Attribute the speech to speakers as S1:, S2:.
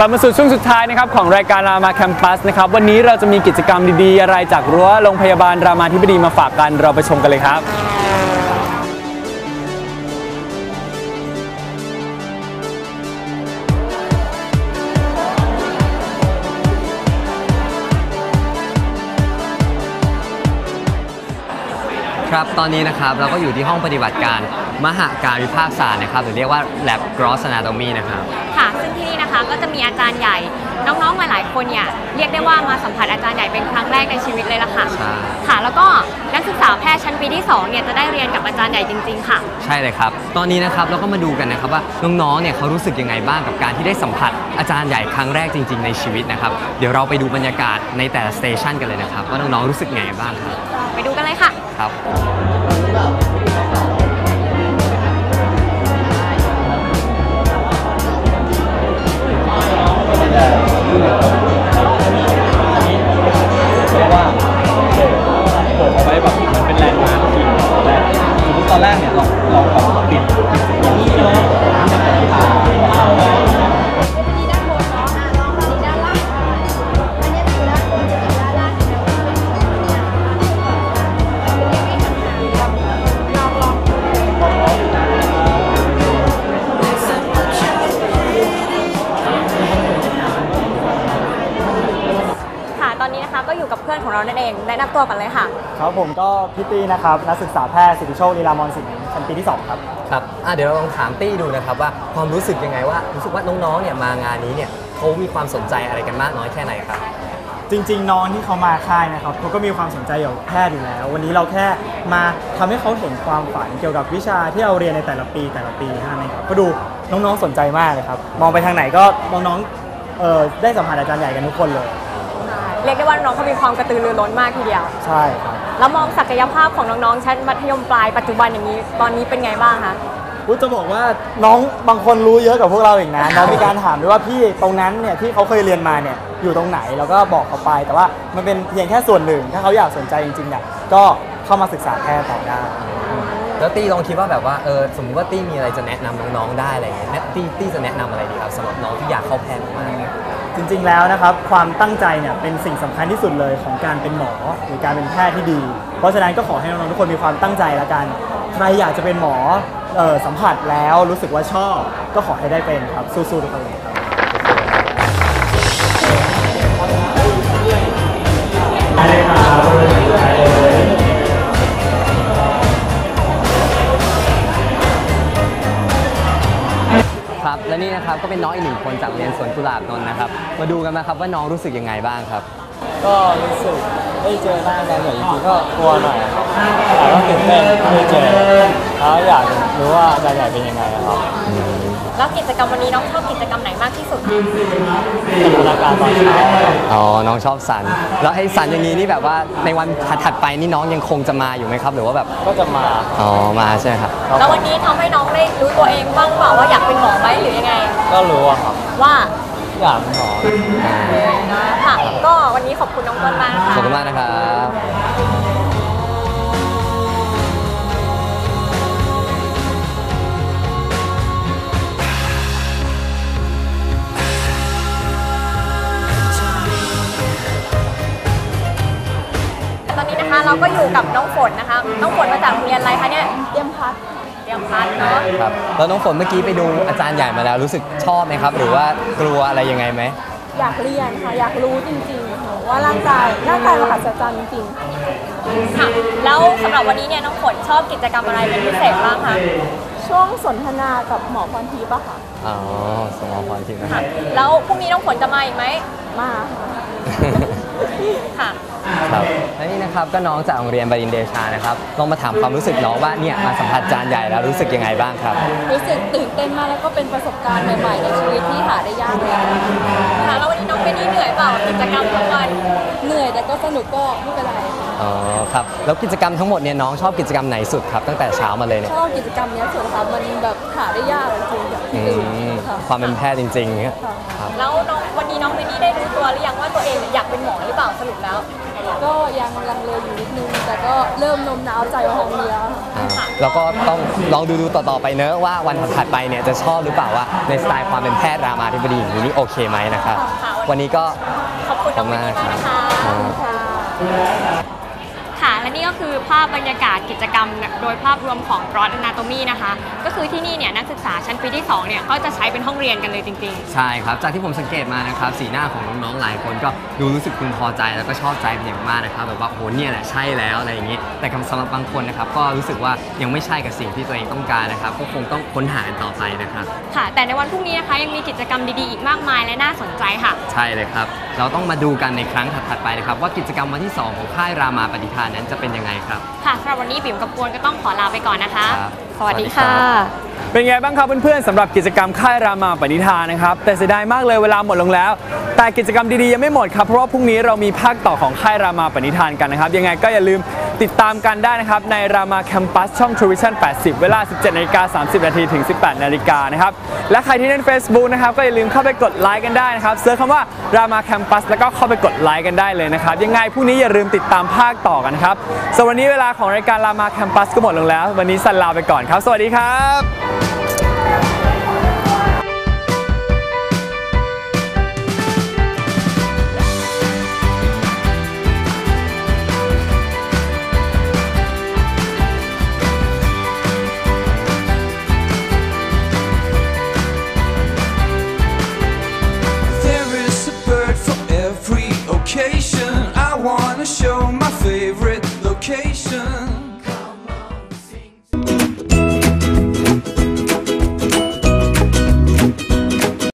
S1: ลับมาสู่ช่วงสุดท้ายนะครับของรายการรามาแคมปัสนะครับวันนี้เราจะมีกิจกรรมดีๆ อะไรจากรั้วโรงพยาบาลรามาธิบดีมาฝากกันเราไปชมกันเลยครับ
S2: ครับตอนนี้นะครับเราก็อยู่ที่ห้องปฏิบัติการมหาการวิภาคศาสตร์นะครับหรือเรียกว่า lab gross anatomy นะครับ
S3: ซึ่งที่นี่นะคะก็จะมีอาจารย์ใหญ่ น้องๆ หลายๆ คนเนี่ยเรียกได้ว่ามาสัมผัสอาจารย์ใหญ่เป็นครั้งแรกในชีวิตเลยล่ะค่ะ
S2: ใช่
S3: ค่ะ แล้วก็นักศึกษาแพทย์ชั้นปีที่2เนี่ยจะได้เรียนกับอาจารย์ใหญ่จริง ๆ ค่ะ
S2: ใช่เลยครับ ตอนนี้นะครับเราก็มาดูกันนะครับว่าน้องๆ เนี่ยเขารู้สึกยังไงบ้างกับการที่ได้สัมผัสอาจารย์ใหญ่ครั้งแรกจริง ๆ ในชีวิตนะครับ เดี๋ยวเราไปดูบรรยากาศในแต่ละสเตชันกันเลยนะครับว่าน้องๆ รู้สึกไงบ้างครับ
S3: ไปดูกันเลยค่ะ
S2: ครับ
S1: นั่นเอ
S3: งแนะนำตัวกันเลยค่ะ
S4: ครับผมก็พี่ตี้นะครับนักศึกษาแพทย์สิทธิโชคลีลามอนสิงห์ชั้นปีที่ 2 ครับ
S2: ครับอะเดี๋ยวเราลองถามตี้ดูนะครับว่าความรู้สึกยังไงว่ารู้สึกว่าน้องๆเนี่ยมางานนี้เนี่ยเขามีความสนใจอะไรกันมากน้อยแค่ไหนครับ
S4: จริง ๆ น้องที่เขามาค่ายนะครับเขาก็มีความสนใจเกี่ยวกับแพทย์อยู่แล้ว วันนี้เราแค่มาทำให้เขาเห็นความฝันเกี่ยวกับวิชาที่เราเรียนในแต่ละปีแต่ละปีเท่านั้นเองครับก็ดูน้องๆสนใจมากเลยครับมองไปทางไหนก็น้องๆเอ่อได้สัมผัสอาจารย์ใหญ่กันทุกคนเลย
S3: เรียกได้ว่าน้องเขามีความกระตือรือร้นมากทีเดียว
S4: ใช่ครับ
S3: แล้วมองศักยภาพของน้องๆชั้นมัธยมปลายปัจจุบันอย่างนี้ ตอนนี้เป็นไงบ้างคะ
S4: อุ๊ยจะบอกว่าน้องบางคนรู้เยอะกว่าพวกเราอีกนะน้องมีการถามด้วยว่าพี่ตรงนั้นเนี่ยที่เขาเคยเรียนมาเนี่ยอยู่ตรงไหนเราก็บอกเขาไปแต่ว่ามันเป็นเพียงแค่ส่วนหนึ่ง ถ้าเขาอยากสนใจจริงๆเนี่ยก็เข้ามาศึกษาแพทย์ต่อได้
S2: แล้วตี้ลองคิดว่าแบบว่าเออสมมติว่าตี้มีอะไรจะแนะนำน้องๆได้อะไรเงี้ยแนะตี้ตี้จะแนะนำอะไรดีครับสำหรับน้องที่อยากเข้าแพทย์มากๆ
S4: จริงๆแล้วนะครับความตั้งใจเนี่ยเป็นสิ่งสำคัญที่สุดเลยของการเป็นหมอหรือการเป็นแพทย์ที่ดี เพราะฉะนั้นก็ขอให้น้องๆทุกคนมีความตั้งใจละกัน ใครอยากจะเป็นหมอเออสัมผัสแล้วรู้สึกว่าชอบ ก็ขอให้ได้เป็นครับสู้ๆทุกคนเลยครับได้ครับ
S2: ครับ และนี่นะครับก็เป็นน้องอีกหนึ่งคนจากโรงเรียนสวนกุหลาบนนท์นะครับ มาดูกันนะครับว่าน้องรู้สึกยังไงบ้างครับ
S1: ก็รู้สึกได้เจอหน้าอาจารย์ใหญ่จริงๆก็กลัวหน่อย แต่ก็ตื่นเต้นที่ได้เจอแล้วอยากรู้ว่าอาจารย์ใหญ่เป็นยังไงครับ
S3: แล้วกิจกรรมวันนี้น้องชอบกิจกรรมไหนมากที่สุดคะ
S1: จินตนาการตอนเช้า
S2: อ๋อ น้องชอบสัน แล้วไอ้สันอย่างนี้นี่แบบว่าในวันถัดๆไปนี่น้องยังคงจะมาอยู่ไหมครับ หรือว่าแบบ
S1: ก็จะมา
S2: อ๋อ มาใช่ไหมครับ
S3: แล้ววันนี้ทำให้น้องได้รู้ตัวเองบ้างเปล่าว่าอยากเป็นหมอไหมหรือยังไง
S1: ก็รู้อะครับ
S3: ว่า
S1: อยากเป็นหมอ
S2: อ่า
S3: ค่ะก็วันนี้ขอบคุณน้องต้นมากนะคะ
S2: ขอบคุณมากนะครับ
S3: เราก็อยู่กับน้องฝนนะคะ น้องฝนมาจากโรงเรียนอะไรคะเนี่ยเตรียมพัดเตรียมพัดเนาะ
S2: ครับแล้วน้องฝนเมื่อกี้ไปดูอาจารย์ใหญ่มาแล้วรู้สึกชอบไหมครับ หรือว่ากลัวอะไรยังไงไหม
S5: อยากเรียนค่ะอยากรู้จริงๆค่ะว่าร่างกายร่างกายมหัศจรรย์จริง
S3: ค่ะ แล้วสำหรับวันนี้เนี่ยน้องฝนชอบกิจกรรมอะไรเป็นพิเศษบ้างคะ
S5: ๆช่วงสนทนากับหมอพรทิพย์อะค่ะ
S2: อ๋อสมองพรทิพย์นะค
S3: ค่ะ
S2: รับ
S3: แล้วพรุ่งนี้น้องฝนจะมาอีกไหม
S5: มาค่ะ
S3: ค่ะ
S2: ครับและนี่นะครับก็น้องจากโรงเรียนบดินทร์เดชานะครับลองมาถามความรู้สึกน้องว่าเนี่ยมาสัมผัสอาจารย์ใหญ่แล้วรู้สึกยังไงบ้างครับ
S5: รู้สึกตื่นเต้นมากแล้วก็เป็นประสบการณ์ใหม่ๆในชีวิตที่หาได้ยากเลย
S3: ค่ะแล้ววันนี้น้องเบนนี่เหนื่อยเปล่ากิจกรรมทั้งวัน
S5: เหนื่อยแต่ก็สนุกก็ไม่เป็นไรค่ะ
S2: อ๋อครับแล้วกิจกรรมทั้งหมดเนี่ยน้องชอบกิจกรรมไหนสุดครับตั้งแต่เช้ามาเลยเนี่ย
S5: ชอบกิจกรรมเนี้ยสุดค่ะมันแบบหาได้ยากจริงๆแบบ
S2: อื
S5: ที่อื่น
S2: ม
S5: ค่ะ
S2: ความเป็นแพทย์จริงๆครับ
S5: ค่ะ
S2: ครับ
S3: แล้วน้องวั นนี้น้องเบนนี่ได้รู้ตัวหรือยังว่าตัวเองเนี่ยอยากเป็นหมอหรือเปล่าสรุปแล้ว
S5: ก็ยังลังเลอยู่นิดนึง แต่ก็เริ่มโนมน้าวใจว่าห้องเรียนค่ะ
S2: อ่า
S3: ค่ะ
S2: แล้วก็ต้องลองดูดูต่อๆไปเนอะว่าวันถัดๆไปเนี่ยจะชอบหรือเปล่าว่าในสไตล์ความเป็นแพทย์รามาธิบดีอย่างนี้นี่โอเคไหมนะครับวันนี้ก็
S3: ขอบคุณน้อง
S2: มาก
S3: มาก
S2: ครับ
S3: นะคะ
S2: ครับ
S3: ค่ะ และนี่ก็คือภาพบรรยากาศกิจก รรมโดยภาพรวมของ Broad Anatomy นะคะ ก็คือที่นี่เนี่ยนักศึกษาชั้นปีที่ 2 เนี่ยก็จะใช้เป็นห้องเรียนกันเลยจริง ๆ
S2: ใช่ครับ จากที่ผมสังเกตมานะครับสีหน้าของน้องๆหลายคนก็ดูรู้สึกพึงพอใจแล้วก็ชอบใจเป็นอย่างมากนะครับแบบว่าโหเนี่ยแหละใช่แล้วอะไรอย่างนี้ แต่สำหรับบางคนนะครับก็รู้สึกว่ายังไม่ใช่กับสิ่งที่ตัวเองต้องการนะครับก็คงต้องค้นหาต่อไปนะครับ
S3: ค่ะ แต่ในวันพรุ่งนี้นะคะยังมีกิจกรรมดีๆอีกมากมายและน่าสนใจค่ะ
S2: ใช่เลยครับเราต้องมาดูกันในครั้งถัดๆไปนะครับว่ากิจกรรมวันที่ 2 ของค่ายรามาปฏิทานนั้นจะเป็นยังไงครับ
S3: ค่ะสำหรับวันนี้ปิ่มกับกวนก็ต้องขอลาไปก่อนนะคะ
S2: ครับ
S3: สวัสดี
S2: สวัสดีครั
S3: ค่ะ
S2: บ
S1: เป็นไงบ้างครับเพื่อนๆสำหรับกิจกรรมค่ายรามาปณิธานนะครับ แต่เสียดายมากเลยเวลาหมดลงแล้ว แต่กิจกรรมดีๆยังไม่หมดครับ เพราะว่าพรุ่งนี้เรามีภาคต่อของค่ายรามาปณิธานกันนะครับ ยังไงก็อย่าลืม ติดตามกันได้นะครับ ในรามาแคมปัสช่อง True Vision 80 เวลา 17นาฬิกา30 นาทีถึง 18 นาฬิกานะครับ และใครที่เล่น Facebook นะครับก็อย่าลืมเข้าไปกดไลค์กันได้นะครับเซิร์ชคำว่ารามาแคมปัสแล้วก็เข้าไปกดไลค์กันได้เลยนะครับ ยังไงพรุ่งนี้อย่าลืมติดตามภาคต่อกันครับสำหรับวันนี้เวลาของรายการรามาแคมปัสก็หมดลงแล้ว วันนี้สันลาไปก่อนครับ สวัสดีครับ